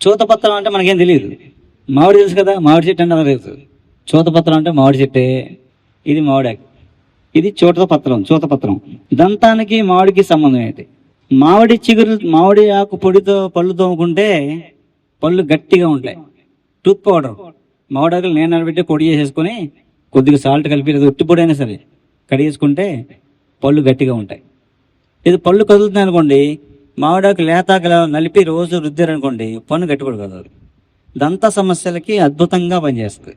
చూతపత్రం అంటే మనకేం తెలియదు. మామిడి తెలుసు కదా మామిడి చెట్టు అంటే మనకు తెలుసు. చూతపత్రం అంటే మామిడి చెట్టే. ఇది మామిడాకు ఇది చూతపత్రం చూతపత్రం దంతానికి మామిడికి సంబంధం అయితే మామిడి చిగురు మామిడి ఆకు పొడితో పళ్ళు తోముకుంటే పళ్ళు గట్టిగా ఉంటాయి. Tooth powder. మామిడాకులు నేను నిలబెట్టి పొడి చేసేసుకొని కొద్దిగా సాల్ట్ కలిపి లేదా ఉట్టి పొడి అయినా సరే కడిగేసుకుంటే పళ్ళు గట్టిగా ఉంటాయి. ఇది పళ్ళు కదులుతున్నాయి అనుకోండి మామిడాకు లేతాకు నలిపి రోజు రుద్దారనుకోండి పన్ను గట్టిపడి కదా. దంత సమస్యలకి అద్భుతంగా పనిచేస్తుంది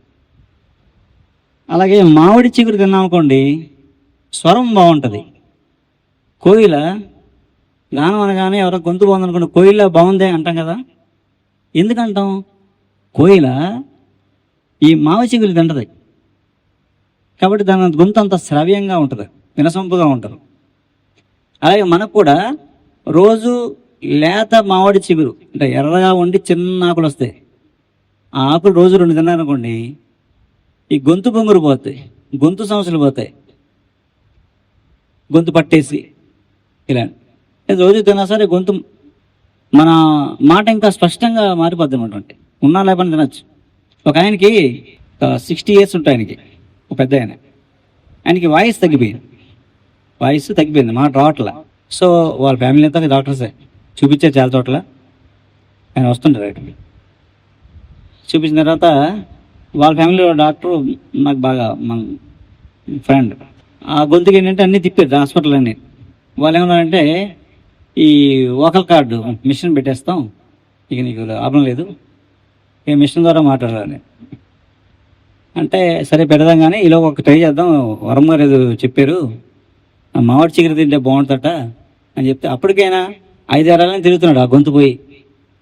అలాగే మామిడి చిగురు తిన్నామనుకోండి స్వరం బాగుంటుంది. కోయిల గానం అనగానే ఎవరో గొంతు బాగుందనుకోండి కోయిల బాగుందే అంటాం కదా. ఎందుకంటాం? కోయిల ఈ మావి చిగురు తింటది. కాబట్టి దాని గొంతు అంత శ్రవ్యంగా ఉంటుంది వినసొంపుగా ఉంటుంది. అలాగే మనకు కూడా రోజు లేత మామిడి చిగురు అంటే ఎర్రగా ఉండి చిన్న ఆకులు వస్తాయి. ఆ ఆకులు రోజు రెండు తిన్నారనుకోండి ఈ గొంతు బొంగురు పోతాయి గొంతు సమస్యలు పోతాయి. గొంతు పట్టేసి ఇలా. రోజు తిన్నా సరే గొంతు మన మాట ఇంకా స్పష్టంగా మారిపోద్ది అనమాట ఉన్నా లేకపోతే తినచ్చు. ఒక ఆయనకి సిక్స్టీ ఇయర్స్ ఉంటాయి ఆయనకి ఒక పెద్ద ఆయన. ఆయనకి వాయిస్ తగ్గిపోయింది. వాయిస్ తగ్గిపోయింది మాట రావట్లా సో వాళ్ళ ఫ్యామిలీ అంతా డాక్టర్సే. చూపించారు చాలా చోట్ల. ఆయన వస్తుంటారు రైట్ చూపించిన తర్వాత వాళ్ళ ఫ్యామిలీలో డాక్టర్ నాకు బాగా మన ఫ్రెండ్. ఆ గొంతుకి ఏంటంటే అన్నీ తిప్పారు హాస్పిటల్ అన్నీ. వాళ్ళు ఏమన్నారంటే ఈ ఓకల్ కార్డు మిషన్ పెట్టేస్తాం. ఇక నీకు లాభం లేదు. ఈ మిషన్ ద్వారా మాట్లాడాలి. అంటే సరే పెడదాం కానీ ఇలా ఒక ట్రై చేద్దాం. వరం గారు ఏదో చెప్పారు. మామిడి చిగురు తింటే బాగుంటుందట. అని చెప్తే అప్పటికైనా ఐదారాలని తిరుగుతున్నాడు ఆ గొంతు పోయి.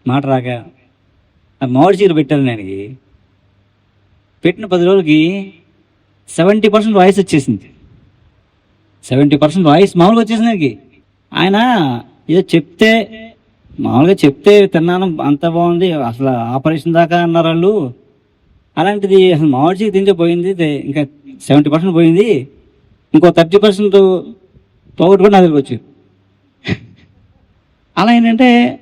మాట రాక. ఆ మామిడి చీర పెట్టారు నేను పెట్టిన పది రోజులకి సెవెంటీ పర్సెంట్ వాయిస్ వచ్చేసింది. సెవెంటీ పర్సెంట్ వాయిస్ మామూలుగా వచ్చేసింది ఆయనకి ఆయన ఏదో చెప్తే మామూలుగా చెప్తే తిన్నాను అంత బాగుంది అసలు ఆపరేషన్ దాకా అన్నారు వాళ్ళు. అలాంటిది అసలు మామిడి చీర తింటే పోయింది ఇంకా సెవెంటీ పర్సెంట్ పోయింది. ఇంకో థర్టీ పర్సెంట్ పోగొట్టుకుని నా దగ్గరికి వచ్చి అలా ఏంటంటే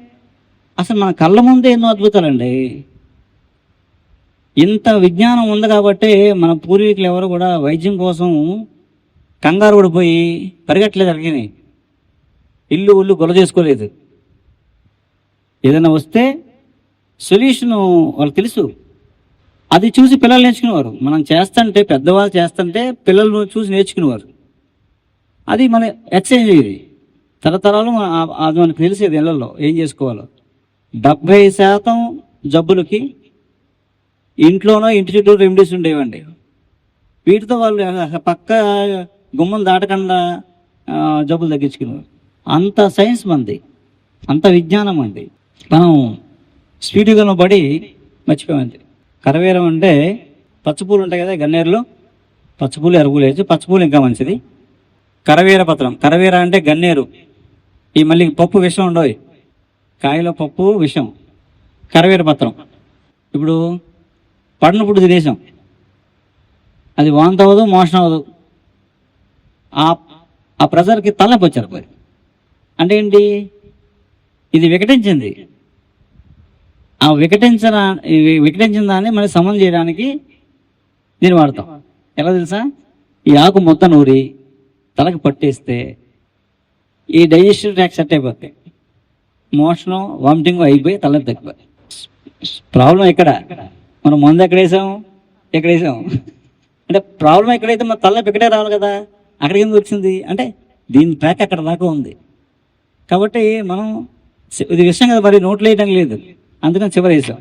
అసలు మన కళ్ళ ముందే ఎన్నో అద్భుతాలండి. ఇంత విజ్ఞానం ఉంది కాబట్టి మన పూర్వీకులు ఎవరు కూడా వైద్యం కోసం కంగారు పడిపోయి పరిగెట్టలేదు అడిగినాయి ఇల్లు ఉల్లు గొల చేసుకోలేదు. ఏదైనా వస్తే సొల్యూషను వాళ్ళకి తెలుసు. అది చూసి పిల్లలు నేర్చుకునేవారు. మనం చేస్తుంటే పెద్దవాళ్ళు చేస్తుంటే పిల్లలు చూసి నేర్చుకునేవారు. అది మన ఎక్స్చేంజ్ ఇది. తరతరాలు అది మనకు తెలిసేది ఇళ్ళలో. ఏం చేసుకోవాలో? డెబ్బై శాతం జబ్బులకి ఇంట్లోనో ఇంటి చుట్టూ రెమెడీస్ ఉండేవండి. వీటితో వాళ్ళు పక్క గుమ్మం దాటకుండా జబ్బులు తగ్గించుకునేవారు. అంత సైన్స్ మంది. అంత విజ్ఞానం అండి మనం స్పీడ్గా పడి మర్చిపోయింది కరవేరం అంటే పచ్చపూలు ఉంటాయి కదా గన్నేరులో? పచ్చపూలు ఎరుపులు వేసి పచ్చపూలు ఇంకా మంచిది. కరవీర పత్రం. కరవీర అంటే గన్నేరు. ఈ మళ్ళీ పప్పు విషం ఉండవు కాయలో పప్పు విషం. కరవీర పత్రం. ఇప్పుడు పడినప్పుడు తినేసాం అది వాంత అవ్వదు మోషన్ అవ్వదు ఆ ఆ ప్రెజర్కి తలనొప్పి వచ్చారు మరి. అంటే ఏంటి? ఇది వికటించింది. ఆ వికటించిన వికటించిన దాన్ని మళ్ళీ సమం చేయడానికి దీన్ని వాడతాం. ఎలా తెలుసా? ఈ ఆకు మొత్తం నూరి తలకు పట్టేస్తే ఈ డైజెషన్ ట్రాక్ సెట్ అయిపోతాయి. మోషను వామిటింగ్ అయిపోయి తల తగ్గిపోయి ప్రాబ్లం ఎక్కడ? మనం మందు ఎక్కడ వేసాం ఎక్కడ వేసాం అంటే ప్రాబ్లం ఎక్కడైతే మన తలనొప్పి ఇక్కడే రావాలి కదా? అక్కడికి ఎందుకు వచ్చింది? అంటే దీని ట్రాక్ అక్కడ దాకా ఉంది. కాబట్టి మనం ఇది విషయం కదా మరి నోట్లు వేయడం లేదు. అందుకని చివరి వేసాం.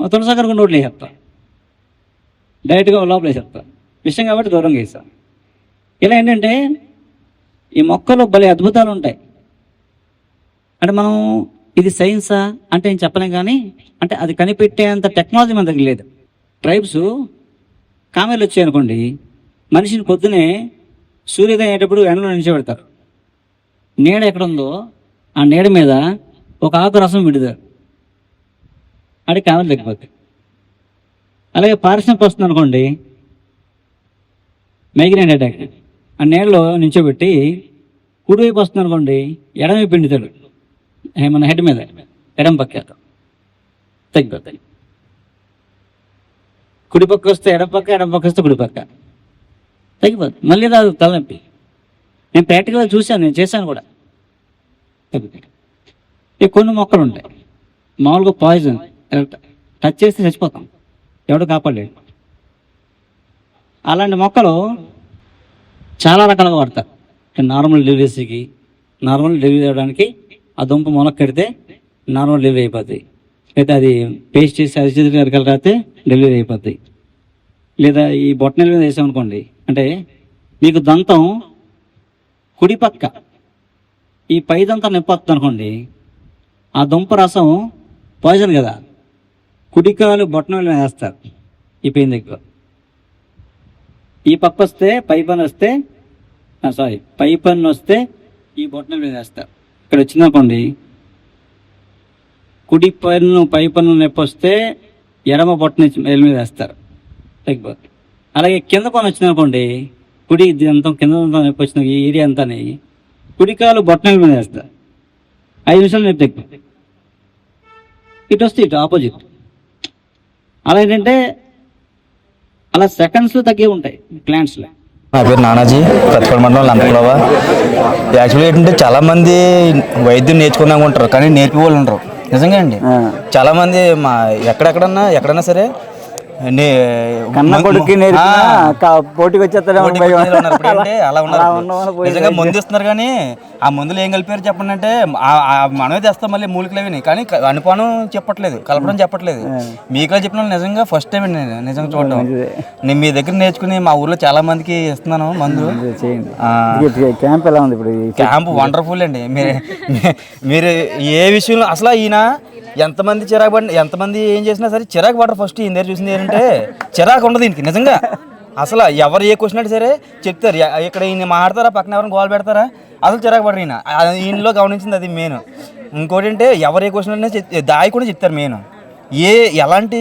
తులసాగర్ నోట్లు వేసేస్తాం డైరెక్ట్గా లోపల వేసేస్తాం విషయం కాబట్టి దూరంగా వేసాం ఇలా ఏంటంటే ఈ మొక్కలో భలే అద్భుతాలు ఉంటాయి. అంటే మనం ఇది సైన్సా అంటే నేను చెప్పలేం కానీ అంటే అది కనిపెట్టేంత టెక్నాలజీ మన దగ్గర లేదు. ట్రైబ్స్ కామెర్లు వచ్చాయి అనుకోండి మనిషిని పొద్దునే సూర్యోదయం అయ్యేటప్పుడు ఎండలో నిలిచిపెడతారు నీడ ఎక్కడ ఉందో ఆ నీడ మీద ఒక ఆకు రసం విడుదారు అది కామెర్లు తగ్గిపోతాయి. అలాగే పారిశ్రామిక వస్తుంది అనుకోండి మైగ్రేన్ అటాక్ ఆ నీళ్ళలో నించోబెట్టి కుడివైపు వస్తుంది అనుకోండి ఎడమవైపు పిండుతాడు మన హెడ్ మీద ఎడమ పక్క. తగ్గిపోతాయి. కుడి పక్క వస్తే ఎడమ పక్క ఎడమ పక్క వస్తే కుడి పక్క. తగ్గిపోతుంది. మళ్ళీ రాదు తలనొప్పి. నేను ప్రాక్టికల్గా చూశాను నేను చేశాను కూడా. తగ్గుతాయి ఇక కొన్ని మొక్కలు ఉంటాయి మామూలుగా పాయిజన్ టచ్ చేస్తే చచ్చిపోతాం. ఎవడో కాపాడలేడు. అలాంటి మొక్కలు చాలా రకాలుగా వాడతారు నార్మల్ డెలివరీస్కి నార్మల్ డెలివరీ అవ్వడానికి ఆ దుంప మొలక కడితే నార్మల్ డెలివరీ అయిపోతాయి లేదా అది పేస్ట్ చేసి అరిచేతులు అరకలు రాస్తే డెలివరీ అయిపోతాయి లేదా ఈ బొట్టనెల మీద వేసామనుకోండి అంటే మీకు దంతం కుడి పక్క ఈ పై దంతం నొప్పి అనుకోండి ఆ దుంప రసం పాయిజన్ కదా. కుడికాలు బొట్టనెల మీద వేస్తారు. ఈ పెయిన్ దగ్గర ఈ పప్పు వస్తే పై పన్ను వస్తే సారీ పై పన్ను వస్తే ఈ బొట్టన మీద వేస్తారు ఇక్కడ వచ్చిందనుకోండి కుడి పన్ను పై పన్ను నొప్పి వస్తే ఎడమ బొట్టన నెల మీద వేస్తారు. అలాగే కింద పన్ను వచ్చిందనుకోండి కుడి అంతం కింద దంతం నొప్పి వచ్చిన ఈ ఏరియా అంతాని. కుడికాలు బొట్టనెల మీద వేస్తారు ఐదు నిమిషాలు నొప్పి ఇటు వస్తే ఇటు ఆపోజిట్. అలా ఏంటంటే అలా సెకండ్స్లో తగ్గే ఉంటాయి ప్లాంట్స్లో నా పేరు నానాజీ కత్పల్ మండలం లంకలవ యాక్చువల్గా ఏంటంటే చాలా మంది వైద్యం నేర్చుకుందాం ఉంటారు కానీ నేర్పి వాళ్ళు ఉంటారు నిజంగా అండి. చాలా మంది మా ఎక్కడెక్కడన్నా ఎక్కడన్నా సరే నే- కన్న కొడుక్కి నేర్పిన ఆ, క- పోటీకి ఏంటి? అలా ఉన్నారు మందు ఇస్తున్నారు కానీ ఆ మందులు ఏం కలిపారు చెప్పండి అంటే మనమే తెస్తాం మళ్ళీ మూలికలు అవి కానీ అనుపానం చెప్పట్లేదు కలపడం చెప్పట్లేదు. మీకులా చెప్పిన నిజంగా ఫస్ట్ టైం అండి నేను నిజంగా చూడడం. నేను మీ దగ్గర నేర్చుకుని మా ఊర్లో చాలా మందికి ఇస్తున్నాను మందు. క్యాంప్ ఎలా ఉంది ఇప్పుడు క్యాంప్ వండర్ఫుల్ అండి. మీరు మీరు ఏ విషయంలో అసలు ఈయన ఎంతమంది చిరాకు పడి ఎంతమంది ఏం చేసినా సరే చిరాకు పడరు ఫస్ట్ ఈయన దగ్గర చూసింది ఏంటంటే చిరాకు ఉండదు దీనికి నిజంగా. అసలు ఎవరు ఏ క్వశ్చన్ అంటే సరే చెప్తారు. ఇక్కడ ఈయన మాడతారా పక్కన ఎవరైనా గోల్ పెడతారా? అసలు చిరాకు పడరు ఈయన. ఈయనలో గమనించింది అది మెయిన్ ఇంకోటి అంటే ఎవరు ఏ క్వశ్చన్ అంటే దాయి కూడా చెప్తారు మెయిన్ ఏ ఎలాంటి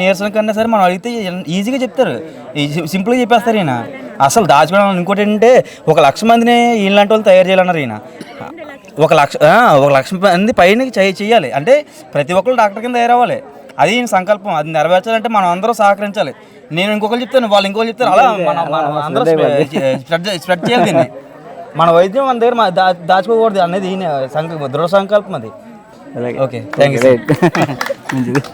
నీరసన కన్నా సరే మనం అడిగితే ఈజీగా చెప్తారు. సింపుల్గా చెప్పేస్తారు ఈయన. అసలు దాచుకోవడం ఇంకోటి ఏంటంటే ఒక లక్ష మందిని ఈయనలాంటి వాళ్ళు తయారు చేయాలన్నారు ఈయన. ఒక లక్ష ఒక లక్ష మంది పైన చేయాలి అంటే ప్రతి ఒక్కరు డాక్టర్ కింద తయారవ్వాలి. అది ఈయన సంకల్పం. అది నెరవేర్చాలంటే మనం అందరూ సహకరించాలి. నేను ఇంకొకరు చెప్తాను వాళ్ళు ఇంకొకరు చెప్తారు అలా మన మన అందరూ స్ప్రెడ్ స్ప్రెడ్ చేయాలి దీన్ని. మన వైద్యం మన దగ్గర దాచుకోకూడదు అనేది దృఢ సంకల్పం అది. Okay thank you